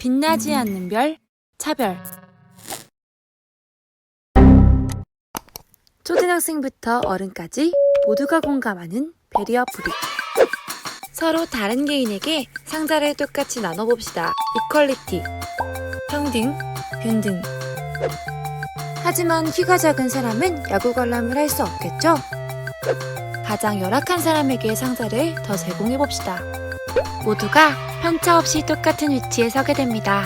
빛나지 않는 별, 차별. 초등학생부터 어른까지 모두가 공감하는 베리어 브릭. 서로 다른 개인에게 상자를 똑같이 나눠봅시다. 이퀄리티. 평등, 균등. 하지만 키가 작은 사람은 야구 관람을 할 수 없겠죠? 가장 열악한 사람에게 상자를 더 제공해봅시다. 모두가 편차 없이 똑같은 위치에 서게 됩니다.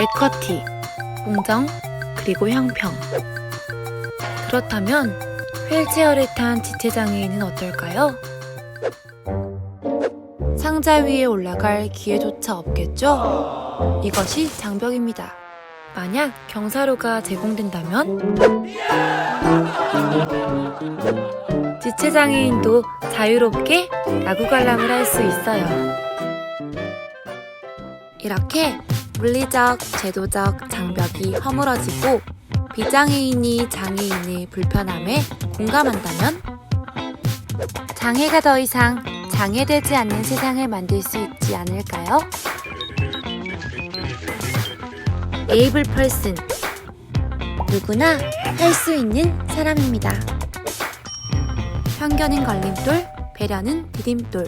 에쿼티, 공정, 그리고 형평. 그렇다면 휠체어를 탄 지체장애인은 어떨까요? 상자 위에 올라갈 기회조차 없겠죠? 이것이 장벽입니다. 만약 경사로가 제공된다면 지체장애인도 자유롭게 야구 관람을 할 수 있어요. 이렇게 물리적, 제도적 장벽이 허물어지고 비장애인이 장애인의 불편함에 공감한다면 장애가 더 이상 장애되지 않는 세상을 만들 수 있지 않을까요? 에이블 펄슨 누구나 할 수 있는 사람입니다. 편견은 걸림돌, 배려는 디딤돌.